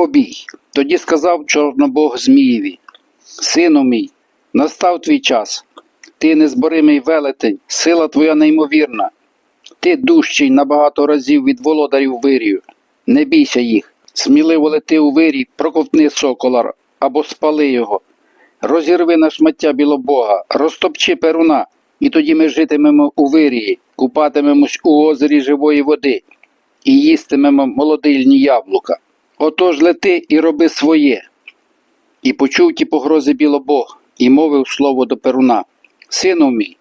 обій. Тоді сказав Чорнобог Змієві: Сину мій, настав твій час. Ти незборимий велетень, сила твоя неймовірна. Ти дужчий на багато разів від володарів вирію. Не бійся їх. Сміливо лети у вирій, проковтни сокола або спали його. Розірви на шмаття білобога, розтопчи перуна, і тоді ми житимемо у вирії, купатимемось у озері живої води і їстимемо молодильні яблука. Отож лети і роби своє. І почув ті погрози білобог, і мовив слово до перуна. Сину мій,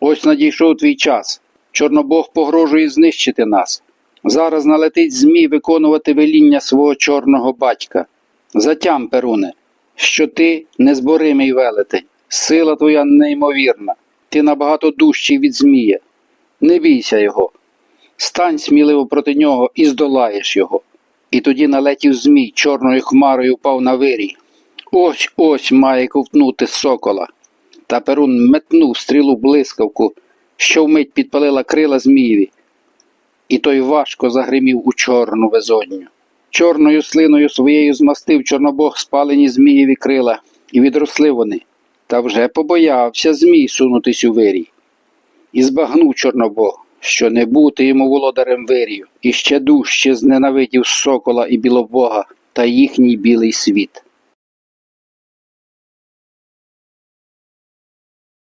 ось надійшов твій час. Чорнобог погрожує знищити нас. Зараз налетить змій виконувати веління свого чорного батька. Затям, Перуне, що ти незборимий велетень, сила твоя неймовірна, ти набагато дужчий від змія. Не бійся його. Стань сміливо проти нього і здолаєш його. І тоді налетів змій, чорною хмарою впав на вирій. Ось ось має ковтнути сокола. Та Перун метнув стрілу блискавку, що вмить підпалила крила змієві, і той важко загримів у чорну безодню. Чорною слиною своєю змастив чорнобог спалені змієві крила, і відросли вони. Та вже побоявся змій сунутись у вирій. І збагнув Чорнобог, що не бути йому володарем вирію, і ще дужче зненавидів сокола і білобога та їхній білий світ.